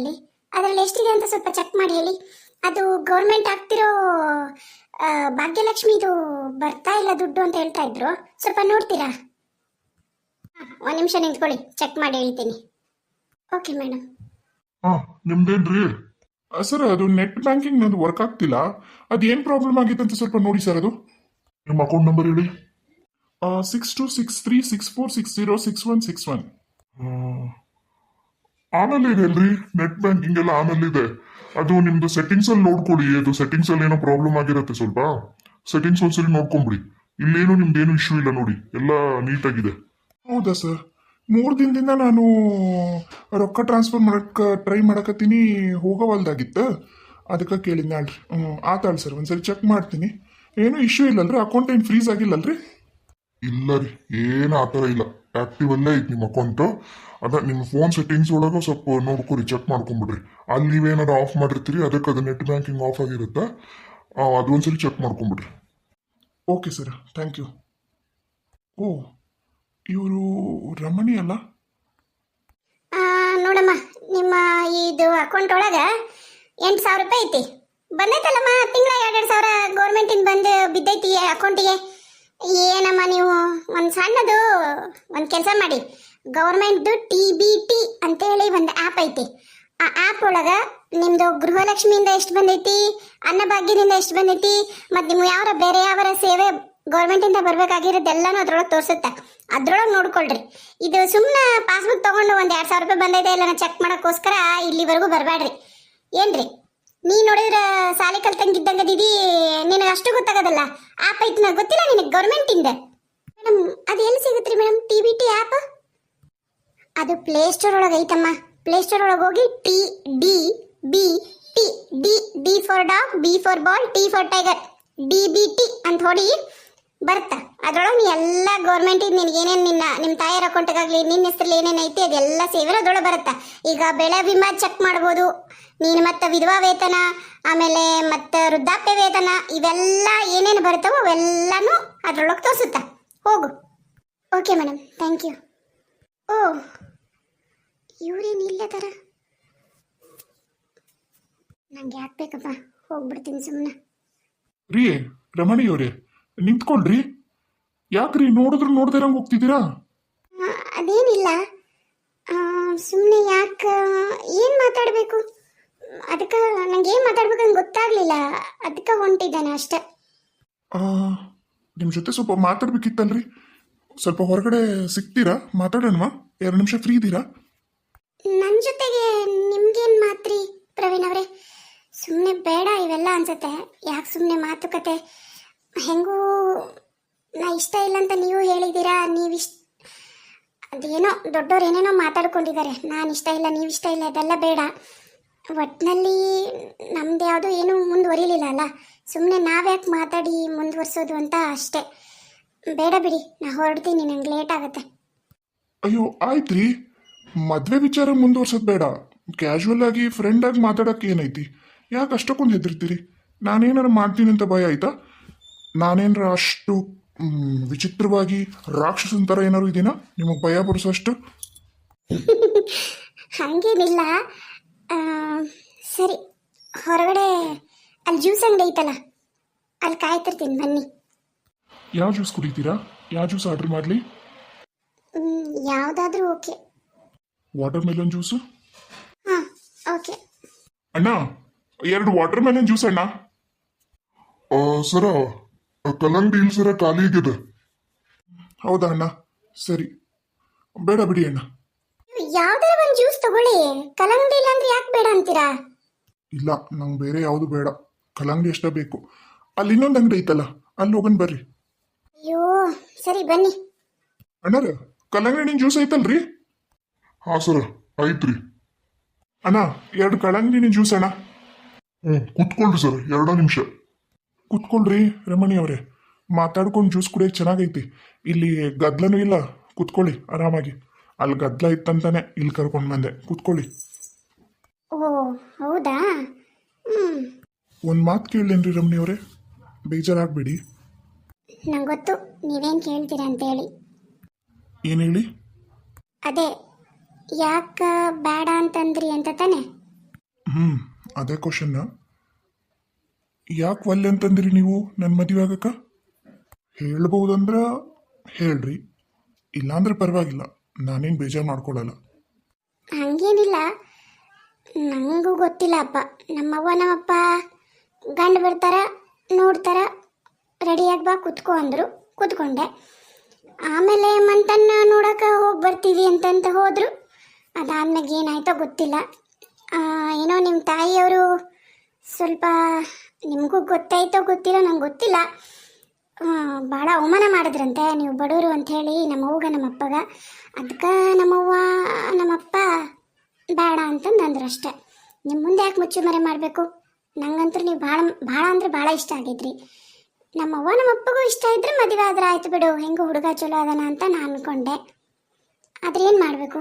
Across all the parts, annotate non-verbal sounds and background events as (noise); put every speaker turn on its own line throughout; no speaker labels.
ಕೈಯಲ್ಲಿ ಅದರಲ್ಲಿ ಎಷ್ಟಿದೆ ಅಂತ ಸ್ವಲ್ಪ ಚೆಕ್ ಮಾಡಿ ಹೇಳಿ. ಅದು ಗೌರ್ಮೆಂಟ್ ಆಗ್ತಿರೋ ಭಾಗ್ಯಲಕ್ಷ್ಮಿದು ಬರ್ತಾ ಇಲ್ಲ ದುಡ್ಡು ಅಂತ ಹೇಳ್ತಾ ಇದ್ರು. ಸ್ವಲ್ಪ ನೋಡ್ತೀರಾ? ಒಂದು ನಿಮಿಷ ನಿಂತ್ಕೊಳ್ಳಿ. ಚೆಕ್ ಮಾಡಿ ಹೇಳ್ತೀನಿ. ಓಕೆ ಮೇಡಮ್
ಹಾ ನಿಮ್ದೇನ್ರಿ?
ಸರ್ ಅದು ನೆಟ್ ಬ್ಯಾಂಕಿಂಗ್ ನಂದು ವರ್ಕ್ ಆಗ್ತಿಲ್ಲ. ಅದು ಏನು ಪ್ರಾಬ್ಲಮ್ ಆಗಿತ್ತು ಅಂತ ಸ್ವಲ್ಪ ನೋಡಿ ಸರ್ ಅದು.
ನಿಮ್ಮ ಅಕೌಂಟ್ ನಂಬರ್ ಹೇಳಿ.
Six two six three six four six zero six one six one
ಆಮೇಲೆ ಇದೆ ಅಲ್ರಿ ನೆಟ್ ಬ್ಯಾಂಕಿಂಗ್ ಎಲ್ಲ ಆಮೇಲೆ ಇದೆ. ಅದು ನಿಮ್ದು ಸೆಟ್ಟಿಂಗ್ಸ್ ಅಲ್ಲಿ ನೋಡ್ಕೊಳ್ಳಿ ಅದು ಸೆಟ್ಟಿಂಗ್ಸ್ ಅಲ್ಲಿ ಏನೋ ಪ್ರಾಬ್ಲಮ್ ಆಗಿರುತ್ತೆ ಸ್ವಲ್ಪ. ಸೆಟ್ಟಿಂಗ್ಸ್ ಒಂದ್ಸರಿ ನೋಡ್ಕೊಂಬಿಡಿ. ಇಲ್ಲೇನು ಏನು ಇಶ್ಯೂ ಇಲ್ಲ ನೋಡಿ ಎಲ್ಲ ನೀಟಾಗಿದೆ
ಹೌದಾ ಸರ್ ಮೂರು ದಿನದಿಂದ ನಾನು ರೊಕ್ಕ ಟ್ರಾನ್ಸ್ಫರ್ ಮಾಡಕ್ಕೆ ಟ್ರೈ ಮಾಡಕತ್ತೀನಿ ಹೋಗವಲ್ದಾಗಿತ್ತು ಅದಕ್ಕೆ ಕೇಳಿದ್ದೆ ಅಲ್ರಿ ಹ್ಞೂ ಆತಾಳ್ ಸರ್ ಒಂದ್ಸರಿ ಚೆಕ್ ಮಾಡ್ತೀನಿ. ಏನು ಇಶ್ಯೂ ಇಲ್ಲಲ್ರಿ ಅಕೌಂಟ್ ಏನು ಫ್ರೀಸ್ ಆಗಿಲ್ಲಲ್ರಿ?
ಇಲ್ಲ ರೀ ಏನು ಆ ಥರ ಇಲ್ಲ. ಆಕ್ಟಿವ್ ಅಲ್ಲೇ ಐತಿ ನಿಮ್ಮ ಅಕೌಂಟ್ ಅದ ನಿಮ್ಮ ಫೋನ್ ಸೆಟ್ಟಿಂಗ್ಸ್ ಒಳಗೆ ಸ್ವಲ್ಪ ನೋಡ್ಕೊರಿ ಚೆಕ್ ಮಾಡ್ಕೊಂಬಿಡ್ರಿ. ಅಲ್ಲಿ ನೀವೇನಾದ್ರು ಆಫ್ ಮಾಡಿರ್ತೀರಿ ಅದಕ್ಕೆ ಅದು ನೆಟ್ ಬ್ಯಾಂಕಿಂಗ್ ಆಫ್ ಆಗಿರುತ್ತೆ. ಅದೊಂದ್ಸರಿ ಅದು ಒಂದ್ಸರಿ ಚೆಕ್ ಮಾಡ್ಕೊಂಬಿಡ್ರಿ.
ಓಕೆ ಸರ್ ಥ್ಯಾಂಕ್ ಯು ಓ ಇವರು ರಮಣಿ ಅಲ್ಲ?
ಆ, ನೋಡಮ್ಮ ನಿಮ್ಮ ಇದು ಅಕೌಂಟ್ ಒಳಗೆ ಎಂಟು ಸಾವಿರ ರೂಪಾಯಿ ಐತಿ. ಬಂದೈತಲ್ಲಮ್ಮ ತಿಂಗಳ ಎರಡೆರಡು ಸಾವಿರ ಗೌರ್ಮೆಂಟಿಂದ ಬಂದು ಬಿದ್ದೈತಿ ಅಕೌಂಟಿಗೆ ಏನಮ್ಮ ನೀವು? ಒಂದು ಸಣ್ಣದು, ಒಂದು ಕೆಲಸ ಮಾಡಿ. ಗೌರ್ಮೆಂಟ್ದು ಟಿ ಬಿ ಟಿ ಅಂತೇಳಿ ಒಂದು ಆ್ಯಪ್ ಐತಿ. ಆ ಆ್ಯಪ್ ಒಳಗೆ ನಿಮ್ಮದು ಗೃಹಲಕ್ಷ್ಮಿಯಿಂದ ಎಷ್ಟು ಬಂದೈತಿ, ಅನ್ನಭಾಗ್ಯದಿಂದ ಎಷ್ಟು ಬಂದೈತಿ, ಮತ್ತು ನಿಮ್ಗೆ ಯಾವ ಬೇರೆ ಯಾವ ಸೇವೆ ಗೌರ್ಮೆಂಟಿಂದ ಬರ್ಬೇಕಾಗಿರೋದೆಲ್ಲನೂ ಅದ್ರೊಳಗೆ ತೋರಿಸುತ್ತೆ. ಅದ್ರೊಳಗೆ ನೋಡ್ಕೊಳ್ರಿ. ಇದು ಸುಮ್ಮನೆ ಪಾಸ್ಬುಕ್ ತಗೊಂಡು ಒಂದು ಎರಡು ಸಾವಿರ ರೂಪಾಯಿ ಬಂದೈತೆ ಇಲ್ಲ ಚೆಕ್ ಮಾಡೋಕ್ಕೋಸ್ಕರ ಇಲ್ಲಿವರೆಗೂ ಬರಬೇಡ್ರಿ ಏನ್ರಿ? ನೀ ನೋಡಿದ್ರೆ ಸಾಲಿ ಕಲ್ತಂಗಿದ್ದಂಗ ದೀದಿ, ನಿನಗೆ ಅಷ್ಟು ಗೊತ್ತಾಗೋದಲ್ಲ. ಆ್ಯಪ್ ಐತಿ ನನಗೆ ಗೊತ್ತಿಲ್ಲ ನಿನಗೆ ಗೌರ್ಮೆಂಟಿಂದ ಮೇಡಮ್ ಅದು ಎಲ್ಲಿ ಸಿಗುತ್ತೆ madam T B T app ಅದು ಪ್ಲೇ ಸ್ಟೋರ್ ಒಳಗೆ ಐತಮ್ಮ. ಪ್ಲೇ ಸ್ಟೋರ್ ಒಳಗೆ ಹೋಗಿ T D B T D D for dog B for ball T for tiger D B T ಅಂತ ಹೊಡಿ. ಬರ್ತಾ. ಅದ್ರೊಳಗೆ ನೀ ಎಲ್ಲ ಗೌರ್ಮೆಂಟ್ ನಿನಗೆ ಏನೇನು ನಿನ್ನ ನಿಮ್ಮ ತಾಯಿಯರ ಅಕೌಂಟಿಗಾಗಲಿ ನಿನ್ನ ಹೆಸರಲ್ಲಿ ಏನೇನು ಐತಿ ಅದೆಲ್ಲ ಸೇವೆ ಅದ್ರೊಳಗೆ ಬರುತ್ತಾ. ಈಗ ಬೆಳೆ ವಿಮಾ ಚೆಕ್ ಮಾಡ್ಬೋದು. ನೀನು ಮತ್ತೆ ವಿಧವಾ ವೇತನ, ಆಮೇಲೆ ಮತ್ತೆ ವೃದ್ಧಾಪ್ಯ ವೇತನ, ಇವೆಲ್ಲ ಏನೇನು ಬರ್ತಾವೋ ಅವೆಲ್ಲನೂ ಅದ್ರೊಳಗೆ ತೋರಿಸುತ್ತಾ. ಹೋಗು. ಓಕೆ ಮೇಡಮ್ ಥ್ಯಾಂಕ್ ಯು ಓ, ಇವ್ರೇನು ಇಲ್ಲದಾರ ನಂಗೆ ಯಾಕೆ ಬೇಕಪ್ಪ? ಹೋಗ್ಬಿಡ್ತೀನಿ ಸುಮ್ಮನೆ
ರೀ ರಮಣಿ ಅವರೇ. ನಿಂತ್ಕೊಳ್ರಿ ಯಾಕ್ರಿ ನೋಡಿದ್ರು ನೋಡ್ದಿರಂಗೆ ಹೋಗ್ತಿದ್ದೀರಾ?
ಅದೇನಿಲ್ಲ. ಸುಮ್ಮನೆ ಯಾಕೆ ಏನು ಮಾತಾಡಬೇಕು? ಅದಕ್ಕೆ ನಂಗೆ ಏನು ಮಾತಾಡ್ಬೇಕಂತ ಗೊತ್ತಾಗ್ಲಿಲ್ಲ. ಅದಕ್ಕೆ ಹೊಂಟಿದ್ದಾನೆ ಅಷ್ಟೆ.
ನಿಮ್ಮ ಜೊತೆ ಸ್ವಲ್ಪ ಮಾತಾಡ್ಬೇಕಿತ್ತಲ್ರಿ. ಸ್ವಲ್ಪ ಹೊರಗಡೆ ಸಿಗ್ತೀರಾ? ಮಾತಾಡೋಣವಾ? ಎರಡು ನಿಮಿಷ ಫ್ರೀ ಇದ್ದೀರಾ?
ನನ್ನ ಜೊತೆಗೆ ನಿಮ್ಗೇನು ಮಾತ್ರಿ ಪ್ರವೀಣ್ ಅವರೇ? ಸುಮ್ಮನೆ ಬೇಡ ಇವೆಲ್ಲ ಅನ್ಸುತ್ತೆ. ಯಾಕೆ ಸುಮ್ಮನೆ ಮಾತುಕತೆ? ಹೆಂಗೂ ನಾ ಇಷ್ಟ ಇಲ್ಲ ಅಂತ ನೀವು ಹೇಳಿದ್ದೀರಾ? ನೀವಿಷ್ಟ ಅದೇನೋ ದೊಡ್ಡವ್ರು ಏನೇನೋ ಮಾತಾಡ್ಕೊಂಡಿದ್ದಾರೆ. ನಾನು ಇಷ್ಟ ಇಲ್ಲ, ನೀವು ಇಷ್ಟ ಇಲ್ಲ ಅದೆಲ್ಲ ಬೇಡ. ಒಟ್ಟಿನಲ್ಲಿ ನಮ್ದು ಯಾವುದೂ ಏನೂ ಮುಂದುವರಿಲಿಲ್ಲ ಅಲ್ಲ? ಸುಮ್ಮನೆ ನಾವ್ಯಾಕೆ ಮಾತಾಡಿ ಮುಂದುವರ್ಸೋದು ಅಂತ ಅಷ್ಟೇ. ಬೇಡ ಬಿಡಿ, ನಾ ಹೊರಡ್ತೀನಿ, ನಂಗೆ ಲೇಟ್ ಆಗುತ್ತೆ.
ಅಯ್ಯೋ, ಆಯ್ತ್ರಿ. ಮದ್ವೆ ವಿಚಾರ ಮುಂದುವರ್ಸೋದು ಬೇಡ. ಕ್ಯಾಶುವಲ್ ಆಗಿ ಫ್ರೆಂಡ್ ಆಗಿ ಮಾತಾಡೋಕೆ ಏನೈತಿ? ಯಾಕೆ ಅಷ್ಟಕ್ಕೊಂದು ಹೆದರ್ತೀರಿ? ನಾನೇನಾರು ಮಾಡ್ತೀನಿ ಅಂತ ಭಯ ಆಯ್ತಾ? ನಾನೇನಾರ ಅಷ್ಟು ವಿಚಿತ್ರವಾಗಿ ರಾಕ್ಷಸನ ಥರ ಏನಾರು ಇದೀನಾ? ನಿಮಗೆ ಭಯ ಬಡಿಸೋಷ್ಟು
ಹಂಗೇನಿಲ್ಲ. ಆ, ಸರಿ ಹೊರಗಡೆ ಅಲ್ಲಿ ಜ್ಯೂಸ್ ಅಂಗಡಿ ಐತಲ್ಲ ಅಲ್ಲಿ ಕಾಯ್ತಿರ್ತೀನಿ ಬನ್ನಿ.
ಯಾವ ಜ್ಯೂಸ್ ಕುಡಿತೀರಾ? ಯಾವ ಜ್ಯೂಸ್ ಆರ್ಡರ್ ಮಾಡಲಿ?
ಯಾವುದಾದ್ರೂ ಓಕೆ.
Watermelon juice?
ಹಾಂ ಓಕೆ.
ಅಣ್ಣ ಎರಡು ವಾಟರ್ ಮೆಲನ್ ಜ್ಯೂಸ್ ಅಣ್ಣ.
ಸರ್ ಕಲ್ಲಂಗಡಿ ಇಲ್ಸರ ಸರ ಖಾಲಿ
ಹೌದಾ ಅಣ್ಣ? ಸರಿ. ಬೇಡ ಬಿಡಿ ಅಣ್ಣ.
ಯಾವ್ದಾರ ಒಂದು ಜ್ಯೂಸ್ ತಗೊಳ್ಳಿ. ಕಲ್ಲಂಗಡಿ ಇಲ್ಲ ಅಂದ್ರೆ ಯಾಕೆ ಬೇಡ ಅಂತೀರಾ?
ಇಲ್ಲ ನಂಗೆ ಬೇರೆ ಯಾವುದು ಬೇಡ. ಕಲ್ಲಂಗಡಿ ಅಷ್ಟೇ ಬೇಕು. ಅಲ್ಲಿ ಇನ್ನೊಂದು ಅಂಗಡಿ ಐತಲ್ಲ ಅಲ್ಲಿ ಹೋಗನ್ ಬರ್ರಿ.
ಅಯ್ಯೋ ಸರಿ ಬನ್ನಿ.
ಅಣ್ಣಾರ ಕಲ್ಲಂಗಡಿ ಹಣ್ಣಿನ ಜ್ಯೂಸ್ ಐತಲ್ರಿ?
ಹಾ ಸರ ಐತ್ರಿ.
ಅಣ್ಣ ಎರಡು ಕಲ್ಲಂಗಡಿ ಹಣ್ಣಿನ ಜ್ಯೂಸ್ ಅಣ್ಣ.
ಹ್ಞೂ ಕುತ್ಕೊಳ್ರಿ ಸರ್ ಎರಡೋ ನಿಮಿಷ.
ಕುತ್ಕೊಳ್ರಿ ರಮಣಿ ಅವರೇ. ಮಾತಾಡ್ಕೊಂಡು ಜ್ಯೂಸ್ ಕುಡಿಯೋಕೆ ಚೆನ್ನಾಗೈತಿ. ಇಲ್ಲಿ ಗದ್ಲನೂ ಇಲ್ಲ. ಕುತ್ಕೊಳ್ಳಿ ಆರಾಮಾಗಿ. ಅಲ್ಲಿ ಗದ್ಲ ಇತ್ತಂತಾನೆ ಇಲ್ಲಿ ಕರ್ಕೊಂಡು ಬಂದೆ. ಕುತ್ಕೊಳ್ಳಿ.
ಓ ಹೌದಾ?
ಒಂದು ಮಾತು ಕೇಳಲೇನ್ರಿ ರಮಣಿ ಅವರೇ. ಬೇಜಾರಾಗಬೇಡಿ.
ನಂಗೆ ಗೊತ್ತು ನೀವೇನು ಅಂತ ಅಂತೇಳಿ.
ಏನು ಹೇಳಿ?
ಅದೇ ಯಾಕೆ ಬೇಡ ಅಂತಂದ್ರಿ ಅಂತ ತಾನೆ?
ಹ್ಞೂ ಅದೇ ಕ್ವಶನ್ನ ಯಾಕೆ ಒಲ್ಲೆ ಅಂತಂದ್ರಿ ನೀವು ನನ್ನ ಮದುವೆ ಆಗಕ್ಕ? ಹೇಳ್ಬಹುದಂದ್ರ ಹೇಳ್ರಿ. ಇಲ್ಲಾಂದ್ರೆ ಪರವಾಗಿಲ್ಲ. ನಾನೇನು ಬೇಜಾರು ಮಾಡ್ಕೊಳಲ್ಲ.
ಹಂಗೇನಿಲ್ಲ. ನನಗೂ ಗೊತ್ತಿಲ್ಲ ಅಪ್ಪ. ನಮ್ಮವ್ವ, ನಮ್ಮಪ್ಪ ಗಂಡು ಬರ್ತಾರ, ನೋಡ್ತಾರ. ರೆಡಿಯಾಗಿ ಬಾ, ಕುತ್ಕೋ ಅಂದರು. ಕೂತ್ಕೊಂಡೆ. ಆಮೇಲೆ ಮಂತನ್ನ ನೋಡೋಕೆ ಹೋಗಿ ಬರ್ತೀವಿ ಅಂತಂತ ಹೋದರು. ಅದಾದ್ಮೇಲೆ ಏನಾಯ್ತೋ ಗೊತ್ತಿಲ್ಲ. ಏನೋ ನಿಮ್ಮ ತಾಯಿಯವರು ಸ್ವಲ್ಪ ನಿಮಗೂ ಗೊತ್ತಾಯ್ತೋ ಗೊತ್ತಿಲ್ಲ, ನಂಗೆ ಗೊತ್ತಿಲ್ಲ. ಭಾಳ ಅವಮಾನ ಮಾಡಿದ್ರಂತೆ ನೀವು ಬಡವರು ಅಂಥೇಳಿ ನಮ್ಮವ್ಗ ನಮ್ಮಪ್ಪಗ ಅದಕ್ಕೆ ನಮ್ಮವ್ವ ನಮ್ಮಪ್ಪ ಬೇಡ ಅಂತಂದು ಅಂದ್ರು ಅಷ್ಟೆ. ನಿಮ್ಮ ಮುಂದೆ ಯಾಕೆ ಮುಚ್ಚು ಮರೆ ಮಾಡಬೇಕು? ನಂಗಂತೂ ನೀವು ಭಾಳ ಭಾಳ ಅಂದ್ರೆ ಭಾಳ ಇಷ್ಟ ಆಗಿದ್ರಿ. ನಮ್ಮವ್ವ ನಮ್ಮಪ್ಪಗೂ ಇಷ್ಟ ಇದ್ರೆ ಮದುವೆ ಆದ್ರೆ ಆಯ್ತು ಬಿಡು, ಹೆಂಗೆ ಹುಡುಗ ಚಲೋ ಅದಾನ ಅಂತ ನಾನು ಅನ್ಕೊಂಡೆ. ಆದ್ರೆ ಏನು ಮಾಡಬೇಕು?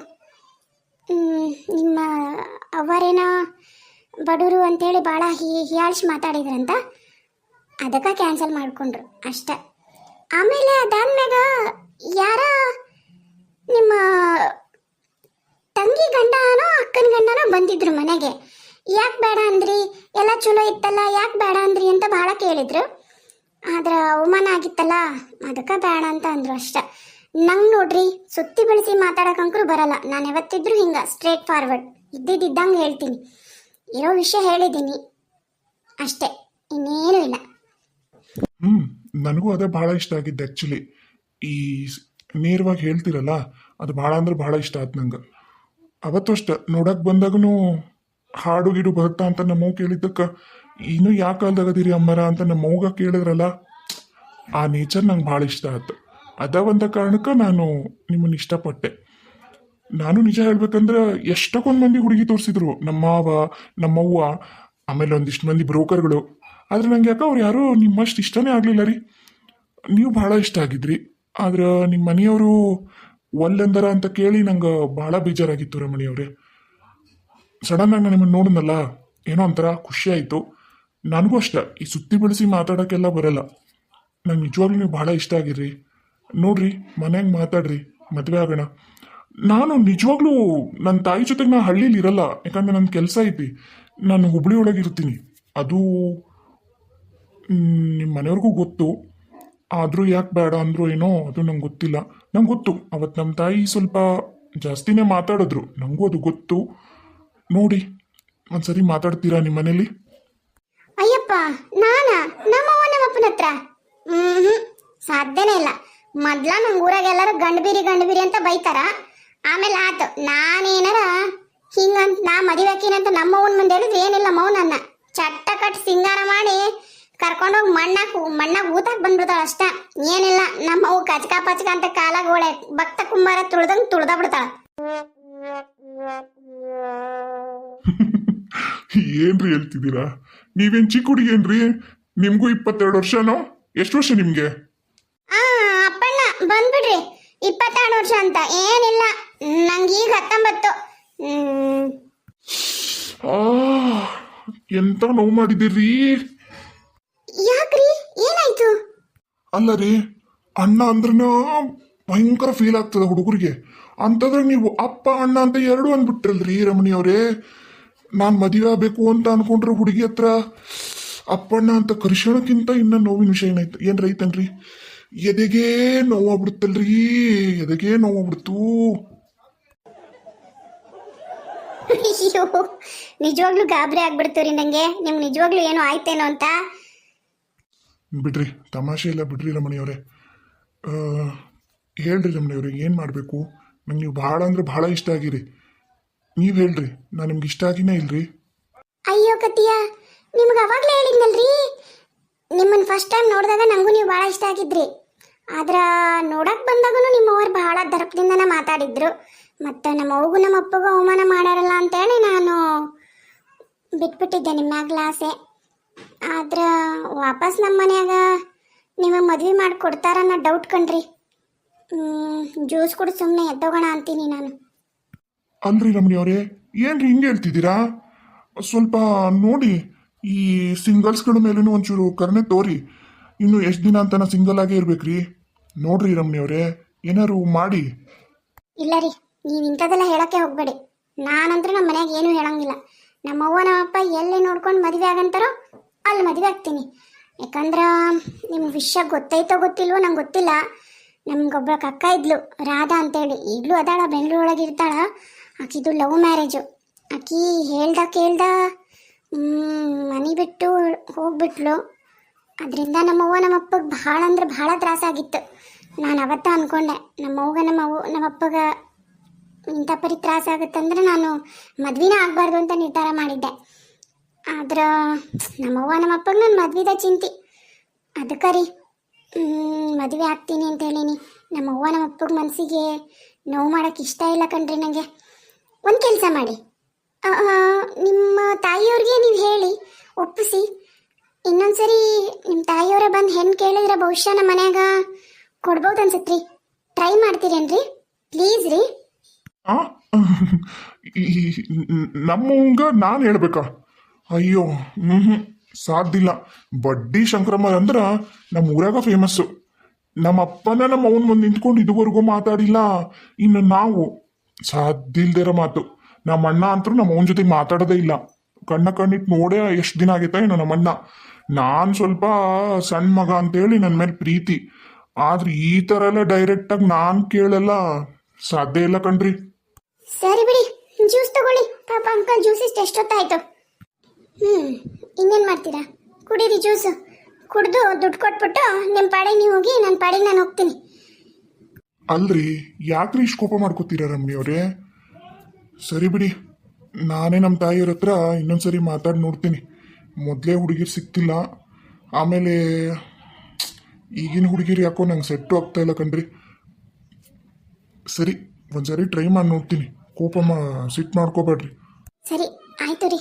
ನಿಮ್ಮ ಅವರೇನೋ ಬಡವರು ಅಂತೇಳಿ ಭಾಳ ಹಿ ಹಿಯಾಳ್ಸಿ ಮಾತಾಡಿದ್ರಂತ, ಅದಕ್ಕೆ ಕ್ಯಾನ್ಸಲ್ ಮಾಡಿಕೊಂಡ್ರು ಅಷ್ಟೆ. ಆಮೇಲೆ ಅದಾದ್ಮ್ಯಾಗ ಯಾರ ನಿಮ್ಮ ತಂಗಿ ಗಂಡನೋ ಅಕ್ಕನ ಗಂಡನೋ ಬಂದಿದ್ರು ಮನೆಗೆ. ಯಾಕೆ ಬೇಡ ಅಂದ್ರಿ? ಎಲ್ಲ ಚಲೋ ಇತ್ತಲ್ಲ, ಯಾಕೆ ಬೇಡ ಅಂದ್ರಿ ಅಂತ ಭಾಳ ಕೇಳಿದ್ರು. ಆದ್ರೆ ಅವಮಾನ ಆಗಿತ್ತಲ್ಲ, ಅದಕ್ಕೆ ಬೇಡ ಅಂತ ಅಂದ್ರು ಅಷ್ಟೆ. ನಂಗೆ ನೋಡ್ರಿ, ಸುತ್ತಿ ಬೆಳೆಸಿ ಮಾತಾಡೋಕಂಕ್ರು ಬರಲ್ಲ. ನಾನು ಯಾವತ್ತಿದ್ರು ಹಿಂಗೆ ಸ್ಟ್ರೇಟ್ ಫಾರ್ವರ್ಡ್ ಇದ್ದಿದ್ದಂಗೆ ಹೇಳ್ತೀನಿ. ಇರೋ ವಿಷಯ ಹೇಳಿದ್ದೀನಿ. ಅಷ್ಟೇ. ಇನ್ನೇನು ಇಲ್ಲ.
ಹ್ಮ್, ನನಗೂ ಅದೇ ಬಹಳ ಇಷ್ಟ ಆಗಿದ್ದು ಆ್ಯಕ್ಚುಲಿ ಈ ನೇರವಾಗಿ ಹೇಳ್ತಿರಲ್ಲ, ಅದು ಭಾಳ ಅಂದ್ರೆ ಭಾಳ ಇಷ್ಟ ಆಯ್ತು ನಂಗೆ. ಅವತ್ತು ಅಷ್ಟೆ ನೋಡಕ್ಕೆ ಬಂದಾಗೂ ಹಾಡು ಗಿಡು ಬರುತ್ತಾ ಅಂತ ನಮ್ಮವ್ ಕೇಳಿದ್ದಕ್ಕೆ, ಇನ್ನೂ ಯಾವ ಕಾಲದಾಗ ಅದೀರಿ ಅಮ್ಮರ? ಅಂತ ನಮ್ಮವ್ಗ ಕೇಳಿದ್ರಲ್ಲ, ಆ ನೇಚರ್ ನಂಗೆ ಭಾಳ ಇಷ್ಟ ಆಯ್ತು. ಅದ ಒಂದ ಕಾರಣಕ್ಕೆ ನಾನು ನಿಮ್ಮನ್ನು ಇಷ್ಟಪಟ್ಟೆ. ನಾನು ನಿಜ ಹೇಳ್ಬೇಕಂದ್ರೆ ಎಷ್ಟಕ್ಕೊಂದು ಮಂದಿ ಹುಡುಗಿ ತೋರಿಸಿದ್ರು. ನಮ್ಮ ಮಾವ ನಮ್ಮವ್ವ ಆಮೇಲೆ ಒಂದಿಷ್ಟು ಮಂದಿ ಬ್ರೋಕರ್ಗಳು. ಆದ್ರೆ ನಂಗೆ ಯಾಕೆ ಅವ್ರು ಯಾರೂ ನಿಮ್ಮಷ್ಟು ಇಷ್ಟನೇ ಆಗಲಿಲ್ಲ ರೀ. ನೀವು ಭಾಳ ಇಷ್ಟ ಆಗಿದ್ರಿ. ಆದ್ರೆ ನಿಮ್ಮ ಮನೆಯವರು ಒಲ್ಲೆಂದರ ಅಂತ ಕೇಳಿ ನಂಗೆ ಭಾಳ ಬೇಜಾರಾಗಿತ್ತು ರಮಣಿಯವ್ರೆ ಸಡನ್ ಆಗಿ ನಾನು ನಿಮ್ಮನ್ನು ನೋಡಿದ್ನಲ್ಲ, ಏನೋ ಒಂಥರ ಖುಷಿ ಆಯಿತು. ನನಗೂ ಅಷ್ಟೆ, ಈ ಸುತ್ತಿ ಬೆಳೆಸಿ ಮಾತಾಡೋಕ್ಕೆಲ್ಲ ಬರಲ್ಲ. ನಂಗೆ ನಿಜವಾಗ್ಲೂ ನೀವು ಭಾಳ ಇಷ್ಟ ಆಗಿರ್ರಿ. ನೋಡ್ರಿ, ಮನ್ಯಾಗ ಮಾತಾಡ್ರಿ, ಮದುವೆ ಆಗೋಣ. ನಾನು ನಿಜವಾಗ್ಲೂ ನನ್ನ ತಾಯಿ ಜೊತೆಗೆ ನಾ ಹಳ್ಳೀಲಿ ಇರಲ್ಲ, ಯಾಕಂದ್ರೆ ನನ್ನ ಕೆಲಸ ಐತಿ. ನಾನು ಹುಬ್ಳಿ ಒಳಗೆ ಇರ್ತೀನಿ. ಅದು ನಿಮ್ಮ ಮನೆಯವ್ರಿಗೂ ಗೊತ್ತು. ಆದರೂ ಯಾಕೆ ಬೇಡ ಅಂದ್ರು ಏನೋ, ಅದು ನಂಗೆ ಗೊತ್ತಿಲ್ಲ. ನಂಗೆ ಗೊತ್ತು. ಅವತ್ತು ನಮ್ಮ ತಾಯಿ ಸ್ವಲ್ಪ ಜಾಸ್ತಿನೇ ಮಾತಾಡಿದ್ರು. ನನಗೂ ಅದು ಗೊತ್ತು. ನೋಡಿ, ಒಂದ್ಸರಿ ಮಾತಾಡ್ತೀರಾ ನಿಮ್ಮ ಮನೇಲಿ?
ಅಯ್ಯಪ್ಪ, ನಾನಾ? ನಮ್ಮವ್ವ ನಮ್ಮಪ್ಪನ ಹತ್ರ? ಹ್ಮ್ ಸಾಧ್ಯನೇ ಇಲ್ಲ. ಮೊದ್ಲ ನಮ್ಮ ಊರಾಗ ಎಲ್ಲರೂ ಗಂಡಬೀರಿ ಗಂಡಬೀರಿ ಅಂತ ಬೈತಾರ? ಆಮೇಲೆ ಆತು. ನಾನೇನಾರ ಹಿಂಗಂತ ನಾ ಮದುವೆ ನಮ್ಮ ನಮ್ಮವ್ವನ ಮುಂದೆ ಹೇಳಿದ್ರೆ ಏನಿಲ್ಲ ಮೌನನ್ನ ಚಟ್ಟ ಕಟ್ ಸಿಂಗಾರ ಮಾಡಿ ಕರ್ಕೊಂಡೋಗಿ ಮಣ್ಣಾಗ ಮಣ್ಣಾಗ ಊತಾಕ್ ಬಂದ್ಬಿಡ್ತಾಳ ಅಷ್ಟ. ಏನಿಲ್ಲ ನಮ್ಮವ್ವ ಕಚ್ಕ ಪಚಕ ಅಂತ ಕಾಲಾಗ ಒಳೆ ಭಕ್ತ ಕುಂಬಾರ ತುಳ್ದಂಗ್ ತುಳ್ದ ಬಿಡ್ತಾಳ. (laughs)
ಏನ್ರಿ ಹೇಳ್ತಿದ್ದೀರಾ? ನೀವೇನ್ ಚಿಕ್ಕ ಹುಡುಗೇನ್ರಿ ನಿಮ್ಗೂ ಇಪ್ಪತ್ತೆರಡು ವರ್ಷನೋ? ಎಷ್ಟು ವರ್ಷ ನಿಮ್ಗೆ?
ಆ ಅಪ್ಪಣ್ಣ ಬಂದ್ಬಿಡ್ರಿ. ಇಪ್ಪತ್ತೆರಡು ವರ್ಷ ಅಂತ. ಏನಿಲ್ಲ. ನಂಗೆ ಈಗ ಹತ್ತೊಂಬತ್ತು
ಆ ಎಂತ ನೋವು ಮಾಡಿದಿರಿ
ಯಾಕ್ರಿ? ಏನಾಯ್ತು?
ಅಲ್ಲ ರೀ ಅಣ್ಣ ಅಂದ್ರನ ಭಯಂಕರ ಫೀಲ್ ಆಗ್ತದೆ ಹುಡುಗರಿಗೆ. ಅಂತಂದ್ರೆ ನೀವು ಅಪ್ಪ ಅಣ್ಣ ಅಂತ ಎರಡು ಅಂದ್ಬಿಟ್ರಲ್ರಿ ರಮಣಿ ಅವರೇ. ನಾನು ಮದುವೆ ಆಗಬೇಕು ಅಂತ ಅನ್ಕೊಂಡ್ರೆ ಹುಡುಗಿ ಹತ್ರ. ಅಪ್ಪಣ್ಣ ಅಂತ ಕರ್ಷಣಕ್ಕಿಂತ ಇನ್ನ ನೋವಿನ ವಿಷಯ ಏನಾಯ್ತು? ಏನ್ರ ಐತನ್ರಿ ಎದೆಗೆ ನೋವಾಗ್ಬಿಡುತ್ತಲ್ರಿ ಎದೆಗೆ ನೋವಾಗ್ಬಿಡ್ತು.
ಅಯ್ಯೋ ನಿಜವಾಗ್ಲೂ ಗಾಬರಿ ಆಗ್ಬಿಡ್ತು ನಂಗೆ. ನಿಮ್ಗೆ ನಿಜವಾಗ್ಲೂ ಏನು ಆಯ್ತೇನೋ ಅಂತ?
ಬಿಡ್ರಿ ತಮಾಷೆ ಇಲ್ಲ ಬಿಡ್ರಿ ರಮಣಿಯವರೇ. ಹೇಳ್ರಿ ರಮಣಿಯವರೇ ಏನು ಮಾಡಬೇಕು? ನಂಗೆ ನೀವು ಭಾಳ ಅಂದ್ರೆ ಭಾಳ ಇಷ್ಟ ಆಗಿರಿ. ನೀವು ಹೇಳ್ರಿ ನಾನು ನಿಮ್ಗೆ ಇಷ್ಟ ಆಗಿನೇ ಇಲ್ರಿ.
ಅಯ್ಯೋ ಕತಿಯ ನಿಮ್ಗೆ ಅವಾಗಲೇ ಹೇಳಿದ್ನಲ್ರಿ? ನಿಮ್ಮನ್ನ ಫಸ್ಟ್ ಟೈಮ್ ನೋಡಿದಾಗ ನನಗೂ ನೀವು ಭಾಳ ಇಷ್ಟ ಆಗಿದ್ರಿ. ಆದ್ರ ನೋಡಕ್ಕೆ ಬಂದಾಗೂ ನಿಮ್ಮವ್ರು ಬಹಳ ದರ್ಪದಿಂದನೇ ಮಾತಾಡಿದ್ರು. ಮತ್ತು ನಮ್ಮ ಅವ್ಗೂ ನಮ್ಮ ಅಪ್ಪಗೂ ಅವಮಾನ ಮಾಡಾರಲ್ಲ ಅಂತೇಳಿ ನಾನು ಬಿಟ್ಬಿಟ್ಟಿದ್ದೆ ನಿಮ್ಮ ಗ್ಲಾಸೆ ಆದ್ರೆ ವಾಪಸ್ ನಮ್ಮ ಮನ್ಯಾಗ ನಿಮಗೆ ಮದ್ವೆ ಮಾಡಿ ಡೌಟ್ ಕಣ್ರಿ. ಜ್ಯೂಸ್ ಕುಡಿ ಸುಮ್ಮನೆ ಎದ್ದೋಗೋಣ ಅಂತೀನಿ ನಾನು.
ಅಂದ್ರಿ ರಮಣಿ ಅವರೇ, ಏನ್ರಿ ಹಿಂಗೆ ಹೇಳ್ತಿದ್ದೀರಾ? ಸ್ವಲ್ಪ ನೋಡಿ. ಈ ಸಿಂಗಲ್ಸ್ಗಳ ಮೇಲೂ ಒಂಚೂರು ಕರುಣೆ ತೋರಿ. ಇನ್ನು ಎಷ್ಟು ದಿನ ಅಂತ ಸಿಂಗಲ್ ಆಗೇ ಇರ್ಬೇಕ್ರಿ? ನೋಡ್ರಿ ರಮಣಿಯವರೇ ಏನಾರು ಮಾಡಿ.
ಇಲ್ಲ ರೀ ನೀವು ಇಂಥದ್ದೆಲ್ಲ ಹೇಳಕ್ಕೆ ಹೋಗಬೇಡಿ. ನಾನಂದ್ರೆ ನಮ್ಮ ಮನೆಯಾಗ ಏನೂ ಹೇಳಂಗಿಲ್ಲ. ನಮ್ಮವ್ವ ನಮ್ಮಪ್ಪ ಎಲ್ಲಿ ನೋಡ್ಕೊಂಡು ಮದುವೆ ಆಗಂತಾರೋ ಅಲ್ಲಿ ಮದುವೆ ಆಗ್ತೀನಿ. ಯಾಕಂದ್ರೆ ನಿಮ್ಮ ವಿಷಯ ಗೊತ್ತೈತೋ ಗೊತ್ತಿಲ್ವೋ ನಂಗೆ ಗೊತ್ತಿಲ್ಲ. ನಮ್ಗೊಬ್ಬ ಅಕ್ಕ ಇದ್ಲು, ರಾಧಾ ಅಂತೇಳಿ. ಈಗಲೂ ಅದಾಳ, ಬೆಂಗಳೂರೊಳಗೆ ಇರ್ತಾಳ. ಆಕಿದು ಲವ್ ಮ್ಯಾರೇಜು ಆಕಿ ಹೇಳ್ದ ಕೇಳ್ದ ಮನೆ ಬಿಟ್ಟು ಹೋಗ್ಬಿಟ್ಲು. ಅದರಿಂದ ನಮ್ಮವ್ವ ನಮ್ಮಪ್ಪಗೆ ಭಾಳ ಅಂದ್ರೆ ಭಾಳ ತ್ರಾಸಾಗಿತ್ತು ನಾನು ಅವತ್ತ ಅಂದ್ಕೊಂಡೆ ನಮ್ಮವ್ಗ ನಮ್ಮವ್ವ ನಮ್ಮಪ್ಪಗ ಇಂಥ ಪರಿ ತ್ರಾಸಾಗುತ್ತಂದ್ರೆ ನಾನು ಮದ್ವಿನ ಆಗಬಾರ್ದು ಅಂತ ನಿರ್ಧಾರ ಮಾಡಿದ್ದೆ. ಆದ್ರೆ, ನಮ್ಮವ್ವ ನಮ್ಮಪ್ಪಗೆ ನನ್ನ ಮದ್ವಿದ ಚಿಂತೆ. ಅದಕ್ಕೆ ರೀ ಮದುವೆ ಆಗ್ತೀನಿ ಅಂತ ಹೇಳೀನಿ. ನಮ್ಮವ್ವ ನಮ್ಮಪ್ಪಗೆ ಮನಸ್ಸಿಗೆ ನೋವು ಮಾಡೋಕ್ಕೆ ಇಷ್ಟ ಇಲ್ಲ ಕಣ್ರಿ ನನಗೆ ಒಂದು ಕೆಲಸ ಮಾಡಿ. ನಿಮ್ಮ ತಾಯಿಯವ್ರಿಗೆ ನೀವು ಹೇಳಿ, ಒಪ್ಪಿಸಿ. ಇನ್ನೊಂದ್ಸರಿ ನಿಮ್ಮ ತಾಯಿಯವರ ಬಂದು ಹೆಣ್ಣು ಕೇಳಿದ್ರೆ ಬಹುಶಃ ನಮ್ಮ ಮನ್ಯಾಗ ಕೊಡ್ಬೋದು ಅನ್ಸತ್ರಿ. ಟ್ರೈ ಮಾಡ್ತೀರೇನ್ರಿ ಪ್ಲೀಸ್ ರೀ.
ನಮ್ಮ ನಮ್ಮವಂಗ ನಾನು ಹೇಳ್ಬೇಕಾ. ಅಯ್ಯೋ ಹ್ಞೂ ಹ್ಞೂ ಸಾಧ್ಯಿಲ್ಲ ಬಡ್ಡಿ ಶಂಕರಮ್ಮ ಅಂದ್ರೆ ನಮ್ಮ ಊರಾಗ ಫೇಮಸ್ಸು ನಮ್ಮ ಅಪ್ಪನ ನಮ್ಮ ಅವನ ಮುಂದೆ ನಿಂತ್ಕೊಂಡು ಇದುವರೆಗೂ ಮಾತಾಡಿಲ್ಲ. ಇನ್ನು ನಾವು ಸಾಧ್ಯ ಮಾತು. ನಮ್ಮ ಅಣ್ಣ ಅಂತೂ ನಮ್ಮ ಅವನ ಜೊತೆ ಮಾತಾಡೋದೇ ಇಲ್ಲ. ಕಣ್ಣ ಕಣ್ಣಿಟ್ಟು ನೋಡೇ ಎಷ್ಟು ದಿನ ಆಗೈತಾ ಏನೋ ನಮ್ಮ ಅಣ್ಣ. ನಾನು ಸ್ವಲ್ಪ ಸಣ್ಣ ಮಗ ಅಂತೇಳಿ ನನ್ನ ಮೇಲೆ ಪ್ರೀತಿ. ಆದ್ರೆ ಈ ಥರ ಎಲ್ಲ ಡೈರೆಕ್ಟಾಗಿ ನಾನು ಕೇಳಲ್ಲ. ಸಾಧ್ಯ ಇಲ್ಲ ಕಣ್ರಿ.
ಸರಿ ಬಿಡಿ ಜ್ಯೂಸ್ ತಗೊಳ್ಳಿ. ಪಾಪ ಅಂಕಲ್ ಜ್ಯೂಸ್ ಇಷ್ಟು ಎಷ್ಟೊತ್ತಾಯ್ತು? ಹ್ಮ್ ಇನ್ನೇನ್ ಮಾಡ್ತೀರಾ? ಕುಡೀರಿ ಜ್ಯೂಸ್ ಕುಡಿದು ದುಡ್ಡು ಕೊಟ್ಬಿಟ್ಟು ನಿಮ್ಮ ಪಾಡಿಗೆ ನೀವು ಹೋಗಿ ನನ್ನ ಪಾಡಿಗೆ ನಾನು ಹೋಗ್ತೀನಿ.
ಅಲ್ರಿ ಯಾಕ್ರಿ ಇಷ್ಟು ಕೋಪ ಮಾಡ್ಕೋತೀರ ರಮ್ನಿಯವ್ರೆ ಸರಿ ಬಿಡಿ. ನಾನೇ ನಮ್ಮ ತಾಯಿಯವ್ರ ಹತ್ರ ಇನ್ನೊಂದ್ಸರಿ ಮಾತಾಡಿ ನೋಡ್ತೀನಿ. ಮೊದಲೇ ಹುಡುಗಿರು ಸಿಕ್ತಿಲ್ಲ. ಆಮೇಲೆ, ಈಗಿನ ಹುಡುಗಿರು ಯಾಕೋ ನಂಗೆ ಸೆಟ್ಟು ಆಗ್ತಾ ಇಲ್ಲ ಕಣ್ರಿ. ಸರಿ, ಒಂದ್ಸರಿ ಟ್ರೈ ಮಾಡಿ ನೋಡ್ತೀನಿ. ಕೋಪ ಮಾ ಸಿಟ್ಟು ಮಾಡ್ಕೋಬೇಡ್ರಿ.
ಸರಿ, ಆಯ್ತು ರೀ.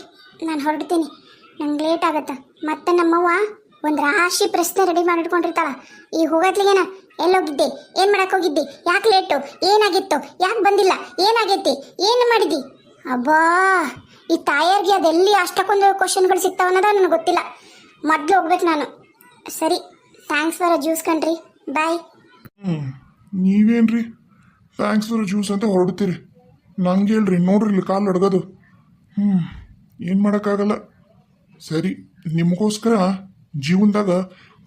ನಾನು ಹೊರಡ್ತೀನಿ. ನಂಗೆ ಲೇಟ್ ಆಗತ್ತ. ಮತ್ತೆ ನಮ್ಮವ್ವ ಒಂದು ರಾಶಿ ಪ್ರಶ್ನೆ ರೆಡಿ ಮಾಡಿಟ್ಕೊಂಡಿರ್ತಾಳ. ಈಗ ಹೋಗತ್ಲಿಗೇನ ಎಲ್ಲೋಗಿದ್ದೆ ಏನು ಮಾಡಕ್ ಹೋಗಿದ್ದಿ? ಯಾಕೆ ಲೇಟು ಏನಾಗಿತ್ತು? ಯಾಕೆ ಬಂದಿಲ್ಲ? ಏನಾಗೈತಿ? ಏನು ಮಾಡಿದಿ? ಅಬ್ಬಾ, ಈ ತಾಯಿಯರ್ಗೆ ಅದೆಲ್ಲಿ ಅಷ್ಟಕ್ಕೊಂದು ಕ್ವಶನ್ಗಳು ಸಿಗ್ತಾವ ಅನ್ನೋದ ನನಗೆ ಗೊತ್ತಿಲ್ಲ. ಮೊದಲು ಹೋಗ್ಬೇಕು ನಾನು. ಸರಿ ಥ್ಯಾಂಕ್ಸ್ ಫಾರ್ ಜ್ಯೂಸ್ ಕಣ್ರಿ. ಬಾಯ್
ಹ್ಞೂ ನೀವೇನ್ರಿ? ಥ್ಯಾಂಕ್ಸ್ ಫಾರ್ ಜ್ಯೂಸ್ ಅಂತ ಹೊರಡ್ತೀರಿ. ನಂಗೆ ಹೇಳ್ರಿ, ನೋಡ್ರಿ ಇಲ್ಲಿ ಕಾಲು ಅಡ್ಗೋದು. ಹ್ಞೂ ಏನು ಮಾಡೋಕ್ಕಾಗಲ್ಲ. ಸರಿ, ನಿಮಗೋಸ್ಕರ ಜೀವನದಾಗ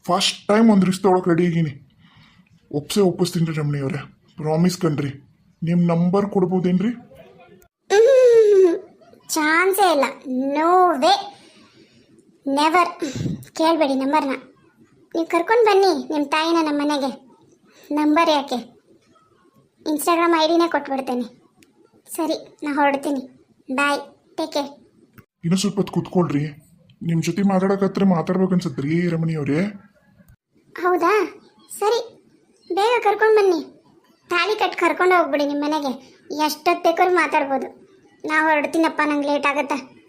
ಫಸ್ಟ್ ಟೈಮ್ ಒಂದು ರಿಸ್ಕ್ ತೊಗೊಳಕ್ಕೆ ರೆಡಿ ಆಗೀನಿ ಒಪ್ಸೇ ಒಪ್ಪಿಸ್ತೀನಿ ರೀ ರಮಣಿಯವ್ರೆ ಪ್ರಾಮಿಸ್ ಕಣ್ರಿ. ನಿಮ್ಮ ನಂಬರ್ ಕೊಡ್ಬೋದೇನ್ರಿ? (laughs)
ಚಾನ್ಸೇ ಇಲ್ಲ. ನೋ ವೇ ನೆವರ್ ಕೇಳಬೇಡಿ ನಂಬರ್ನ ನೀವು ಕರ್ಕೊಂಡು ಬನ್ನಿ ನಿಮ್ಮ ತಾಯಿನ ನಮ್ಮ ಮನೆಗೆ. ನಂಬರ್ ಯಾಕೆ? ಇನ್ಸ್ಟಾಗ್ರಾಮ್ ಐ ಡಿನೇ ಕೊಟ್ಬಿಡ್ತೇನೆ. ಸರಿ ನಾ ಹೊರಡ್ತೀನಿ. ಬಾಯ್ ಟೇಕ್ ಕೇರ್
ಇನ್ನೂ ಸ್ವಲ್ಪ ಹೊತ್ತು ಕೂತ್ಕೊಳ್ರಿ. ನಿಮ್ಮ ಜೊತೆ ಮಾತಾಡಕತ್ರ ಮಾತಾಡ್ಬೇಕನ್ಸತ್ರಿ ರಮಣಿಯವ್ರೆ
ಹೌದಾ? ಸರಿ. ಬೇಗ ಕರ್ಕೊಂಡು ಬನ್ನಿ. ತಾಳಿ ಕಟ್ಟಿ ಕರ್ಕೊಂಡು ಹೋಗ್ಬಿಡಿ ನಿಮ್ಮ ಮನೆಗೆ. ಎಷ್ಟೊತ್ತು ಬೇಕಾದ್ರೂ ಮಾತಾಡ್ಬೋದು. ನಾ ಹೊರಡ್ತೀನಪ್ಪ, ನಂಗೆ ಲೇಟ್ ಆಗತ್ತೆ.